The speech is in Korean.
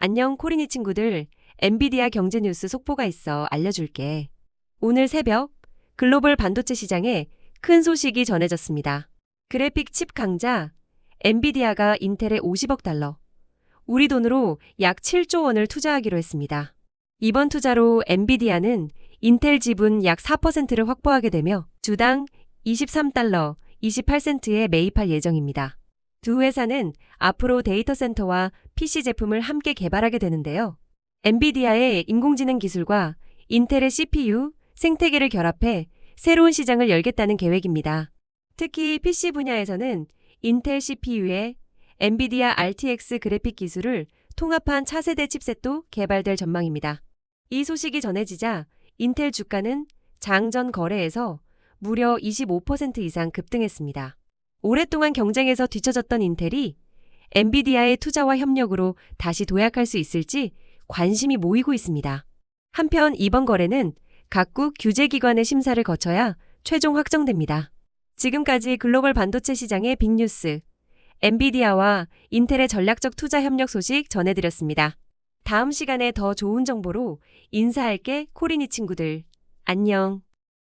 안녕 코리니 친구들. 엔비디아 경제 뉴스 속보가 있어 알려줄게. 오늘 새벽 글로벌 반도체 시장에 큰 소식이 전해졌습니다. 그래픽 칩 강자 엔비디아가 인텔에 50억 달러, 우리 돈으로 약 7조 원을 투자하기로 했습니다. 이번 투자로 엔비디아는 인텔 지분 약 4%를 확보하게 되며 주당 23달러 28센트에 매입할 예정입니다. 두 회사는 앞으로 데이터 센터와 PC 제품을 함께 개발하게 되는데요. 엔비디아의 인공지능 기술과 인텔의 CPU, 생태계를 결합해 새로운 시장을 열겠다는 계획입니다. 특히 PC 분야에서는 인텔 CPU에 엔비디아 RTX 그래픽 기술을 통합한 차세대 칩셋도 개발될 전망입니다. 이 소식이 전해지자 인텔 주가는 장전 거래에서 무려 25% 이상 급등했습니다. 오랫동안 경쟁에서 뒤처졌던 인텔이 엔비디아의 투자와 협력으로 다시 도약할 수 있을지 관심이 모이고 있습니다. 한편 이번 거래는 각국 규제기관의 심사를 거쳐야 최종 확정됩니다. 지금까지 글로벌 반도체 시장의 빅뉴스, 엔비디아와 인텔의 전략적 투자 협력 소식 전해드렸습니다. 다음 시간에 더 좋은 정보로 인사할게 코리니 친구들. 안녕.